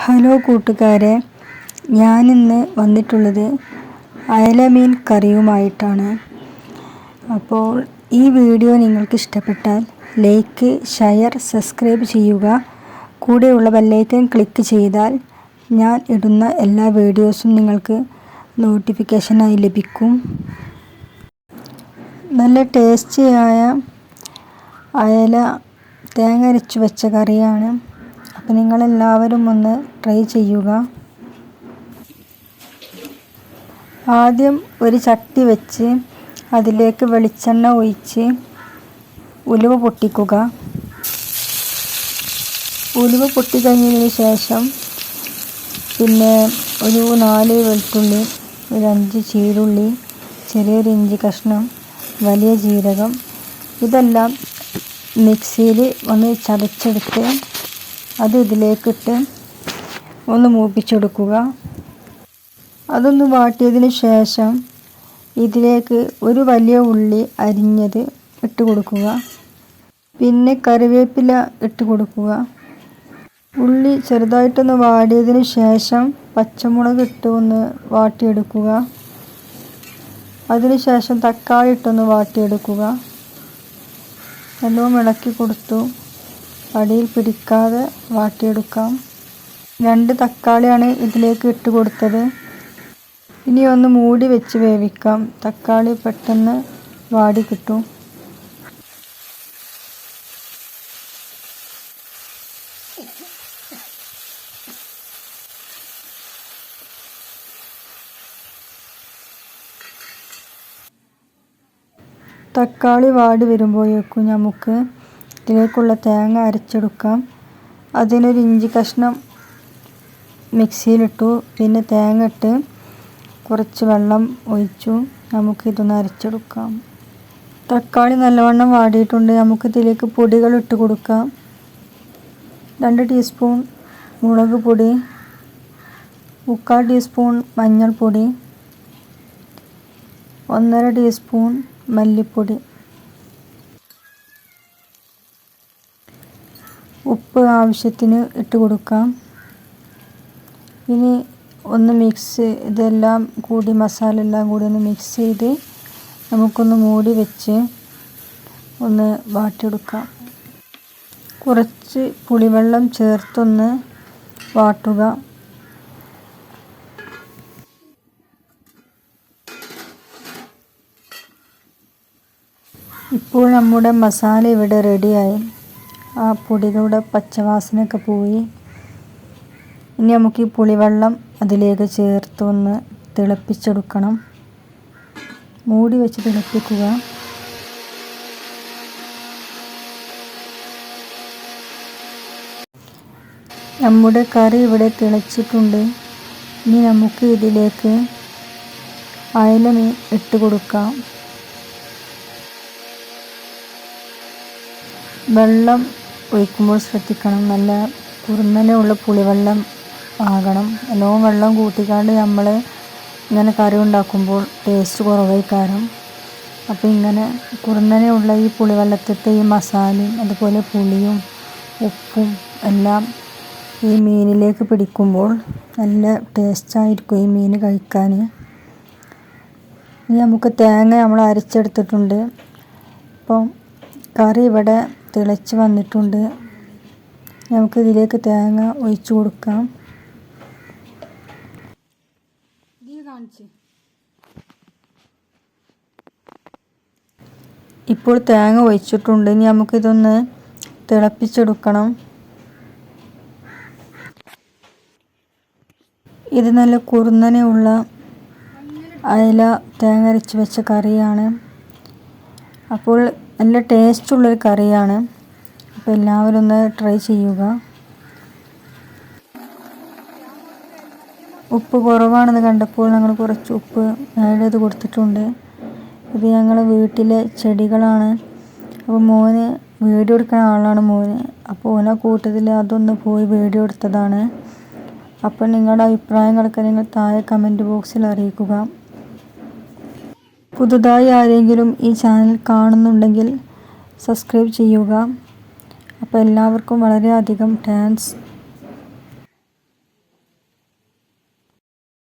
Hello കൂട്ടുകാരെ ഞാനിന്ന് വന്നിട്ടുള്ളത് അയലമീൻ കറിയുമായിട്ടാണ്. അപ്പോൾ ഈ വീഡിയോ നിങ്ങൾക്ക് ഇഷ്ടപ്പെട്ടാൽ ലൈക്ക് ഷെയർ സബ്സ്ക്രൈബ് ചെയ്യുക. കൂടെയുള്ള ബെല്ലൈക്കൻ ക്ലിക്ക് ചെയ്താൽ ഞാൻ ഇടുന്ന എല്ലാ വീഡിയോസും നിങ്ങൾക്ക് നോട്ടിഫിക്കേഷനായി ലഭിക്കും. നല്ല ടേസ്റ്റിയായ അയല തേങ്ങ അരച്ചു വെച്ച കറിയാണ്. അപ്പോൾ നിങ്ങളെല്ലാവരും ഒന്ന് ട്രൈ ചെയ്യുക. ആദ്യം ഒരു ചട്ടി വെച്ച് അതിലേക്ക് വെളിച്ചെണ്ണ ഒഴിച്ച് ഉലുവ പൊട്ടിക്കുക. ഉലുവ പൊട്ടിക്കഴിഞ്ഞതിന് ശേഷം പിന്നെ ഒരു നാല് വെളുത്തുള്ളി ഒരു അഞ്ച് ചീരുള്ളി ചെറിയൊരു ഇഞ്ചി കഷ്ണം വലിയ ജീരകം ഇതെല്ലാം മിക്സിയിൽ ഒന്ന് ചതച്ചെടുത്ത് അത് ഇതിലേക്കിട്ട് ഒന്ന് മൂപ്പിച്ചെടുക്കുക. അതൊന്ന് വാട്ടിയതിന് ശേഷം ഇതിലേക്ക് ഒരു വലിയ ഉള്ളി അരിഞ്ഞത് ഇട്ട് കൊടുക്കുക. പിന്നെ കറിവേപ്പില ഇട്ട് കൊടുക്കുക. ഉള്ളി ചെറുതായിട്ടൊന്ന് വാടിയതിന് ശേഷം പച്ചമുളക് ഇട്ട് ഒന്ന് വാട്ടിയെടുക്കുക. അതിനുശേഷം തക്കാളി ഇട്ടൊന്ന് വാട്ടിയെടുക്കുക. നല്ലോണം ഇളക്കി കൊടുത്തു. അടിയിൽ പിടിക്കാതെ വാട്ടിയെടുക്കാം. രണ്ട് തക്കാളിയാണ് ഇതിലേക്ക് ഇട്ട് കൊടുത്തത്. ഇനി ഒന്ന് മൂടി വെച്ച് വേവിക്കാം. തക്കാളി പെട്ടെന്ന് വാടി കിട്ടും. തക്കാളി വാടി വരുമ്പോഴേക്കും നമുക്ക് ഇതിലേക്കുള്ള തേങ്ങ അരച്ചെടുക്കാം. അതിനൊരു ഇഞ്ചി കഷ്ണം മിക്സിയിലിട്ടു. പിന്നെ തേങ്ങ ഇട്ട് കുറച്ച് വെള്ളം ഒഴിച്ചു. നമുക്കിതൊന്ന് അരച്ചെടുക്കാം. തക്കാളി നല്ലവണ്ണം വാടിയിട്ടുണ്ട്. നമുക്ക് ഇതിലേക്ക് പൊടികൾ ഇട്ട് കൊടുക്കാം. രണ്ട് ടീസ്പൂൺ മുളക് പൊടി മുക്കാൽ ടീസ്പൂൺ മഞ്ഞൾപ്പൊടി ഒന്നര ടീസ്പൂൺ മല്ലിപ്പൊടി ഉപ്പ് ആവശ്യത്തിന് ഇട്ട് കൊടുക്കാം. ഇനി ഒന്ന് മിക്സ് ഇതെല്ലാം കൂടി മസാല എല്ലാം കൂടി ഒന്ന് മിക്സ് ചെയ്ത് നമുക്കൊന്ന് മൂടി വെച്ച് ഒന്ന് വാട്ടിയെടുക്കാം. കുറച്ച് പുളിവെള്ളം ചേർത്തൊന്ന് വാട്ടുക. ഇപ്പോൾ നമ്മുടെ മസാല ഇവിടെ റെഡിയായി ആ പൊടികളുടെ പച്ചവാസനയൊക്കെ പോയി. ഇനി നമുക്ക് ഈ പുളിവെള്ളം അതിലേക്ക് ചേർത്ത് ഒന്ന് തിളപ്പിച്ചെടുക്കണം. മൂടി വെച്ച് തിളപ്പിക്കുക. നമ്മുടെ കറി ഇവിടെ തിളച്ചിട്ടുണ്ട്. ഇനി നമുക്ക് ഇതിലേക്ക് അയല മീൻ ഇട്ട് കൊടുക്കാം. വെള്ളം ഒഴിക്കുമ്പോൾ ശ്രദ്ധിക്കണം. നല്ല കുറുന്നനെയുള്ള പുളിവെള്ളം ആകണം. നല്ലോണം വെള്ളം കൂട്ടിക്കാണ്ട് നമ്മൾ ഇങ്ങനെ കറി ഉണ്ടാക്കുമ്പോൾ ടേസ്റ്റ് കുറവായി കാരണം. അപ്പോൾ ഇങ്ങനെ കുറുന്നനെയുള്ള ഈ പുളിവെള്ളത്തിന്റെ ഈ മസാലയും അതുപോലെ പുളിയും ഉപ്പും എല്ലാം ഈ മീനിലേക്ക് പിടിക്കുമ്പോൾ നല്ല ടേസ്റ്റായിരിക്കും ഈ മീൻ കഴിക്കാൻ ഇനി നമുക്ക് തേങ്ങ നമ്മൾ അരച്ചെടുത്തിട്ടുണ്ട്. അപ്പം കറി ഇവിടെ തിളച്ച് വന്നിട്ടുണ്ട്. നമുക്ക് ഇതിലേക്ക് തേങ്ങ ഒഴിച്ചു കൊടുക്കാം. ഇപ്പോൾ തേങ്ങ ഒഴിച്ചിട്ടുണ്ട്. ഇനി നമുക്കിതൊന്ന് തിളപ്പിച്ചെടുക്കണം. ഇത് നല്ല കുറുന്നനെയുള്ള അയല തേങ്ങ അരച്ച് വെച്ച കറിയാണ്. അപ്പോൾ നല്ല ടേസ്റ്റുള്ളൊരു കറിയാണ്. അപ്പോൾ എല്ലാവരും ഒന്ന് ട്രൈ ചെയ്യുക. ഉപ്പ് കുറവാണെന്ന് കണ്ടപ്പോൾ ഞങ്ങൾ കുറച്ച് ഉപ്പ് ആഡ് ചെയ്ത് കൊടുത്തിട്ടുണ്ട്. ഇത് ഞങ്ങളെ വീട്ടിലെ ചെടികളാണ്. അപ്പോൾ മോന് വീഡിയോ എടുക്കുന്ന ആളാണ് മോന്. അപ്പോൾ ഓന കൂട്ടത്തിൽ അതൊന്ന് പോയി വീഡിയോ എടുത്തതാണ്. അപ്പോൾ നിങ്ങളുടെ അഭിപ്രായങ്ങളൊക്കെ നിങ്ങൾ താഴെ കമന്റ് ബോക്സിൽ അറിയിക്കുക. പുതുതായി ആരെങ്കിലും ഈ ചാനൽ കാണുന്നുണ്ടെങ്കിൽ സബ്സ്ക്രൈബ് ചെയ്യുക. അപ്പോൾ എല്ലാവർക്കും വളരെയധികം താങ്ക്സ്